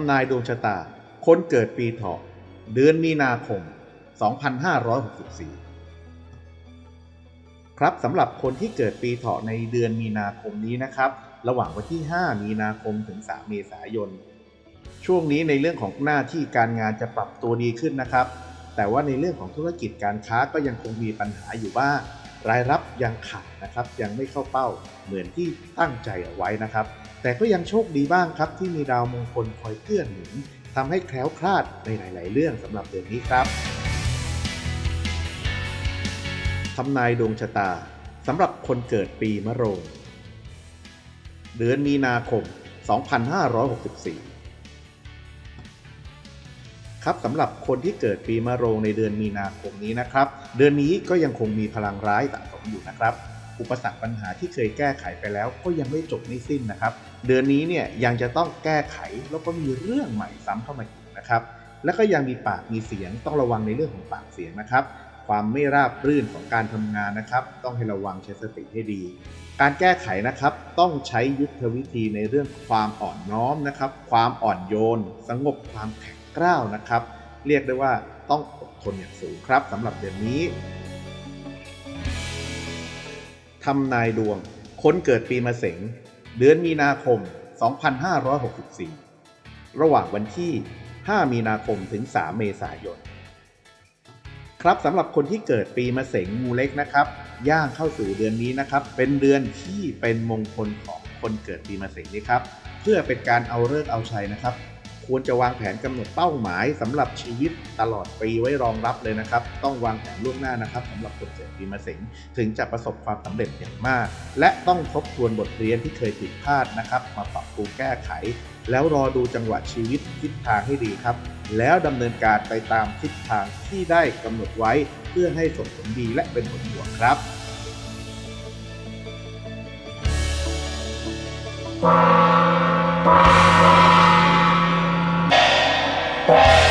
ำนายดวงชะตา คนเกิดปีเถาะเดือนมีนาคม 2564 ครับสำหรับคนที่เกิดปีเถาะในเดือนมีนาคมนี้นะครับ ระหว่างวันที่ 5 มีนาคมถึง 3 เมษายน ช่วงนี้ในเรื่องของหน้าที่การงานจะปรับตัวดีขึ้นนะครับ แต่ว่าในเรื่องของธุรกิจการค้าก็ยังคงมีปัญหาอยู่บ้าง รายรับยังขาดนะครับยังไม่เข้าเป้าเหมือนที่ตั้งใจเอาไว้นะครับ แต่ก็ยังโชคดีบ้างครับที่มีดาวมงคลคอยเกื้อหนุนทำให้แคล้วคลาดในหลาย ๆ เรื่องสำหรับเดือนนี้ครับทำนายดวงชะตาสำหรับคนเกิดปีมะโรง เดือนมีนาคม 2564 ครับสำหรับคนที่เกิดปีมะโรงในเดือนมีนาคมนี้นะครับ เดือนนี้ก็ยังคงมีพลังร้ายสะสมอยู่นะครับ อุปสรรคปัญหาที่เคยแก้ไขไปแล้วก็ยังไม่จบไม่สิ้นนะครับ เดือนนี้เนี่ยยังจะต้องแก้ไขแล้วก็มีเรื่องใหม่ซ้ำเข้ามาอีกนะครับ และก็ยังมีปากมีเสียงต้องระวังในเรื่องของปากเสียงนะครับความไม่ราบรื่นของการทำงานนะครับ ต้องให้ระวังใช้สติให้ดี การแก้ไขนะครับ ต้องใช้ยุทธวิธีในเรื่องความอ่อนน้อมนะครับ ความอ่อนโยน สงบความแข็ง กร้านะครับ เรียกได้ว่าต้องอดทนอย่างสูงครับสำหรับเดือนนี้ทำนายดวง คนเกิดปีมะเสงเดือนมีนาคม 2564 ระหว่างวันที่ 5 มีนาคมถึง 3 เมษายน ครับสำหรับคนที่เกิดปีมะเสงงูเล็กนะครับ ย่างเข้าสู่เดือนนี้นะครับ เป็นเดือนที่เป็นมงคลของคนเกิดปีมะเสงนี้ครับ เพื่อเป็นการเอาเลิกเอาชัยนะครับ ควรจะวางแผนกำหนดเป้าหมายสำหรับชีวิตตลอดปีไว้รองรับเลยนะครับ ต้องวางแผนล่วงหน้านะครับสำหรับคนเกิดปีมะเสงถึงจะประสบความสำเร็จอย่างมาก และต้องทบทวนบทเรียนที่เคยผิดพลาดนะครับ มาปรับปรุงแก้ไข แล้วรอดูจังหวะชีวิตทิศทางให้ดีครับ แล้วดำเนินการไปตามทิศทางที่ได้กำหนดไว้เพื่อให้ส่งผลดีและเป็นผลบวกครับ Wow. Bye.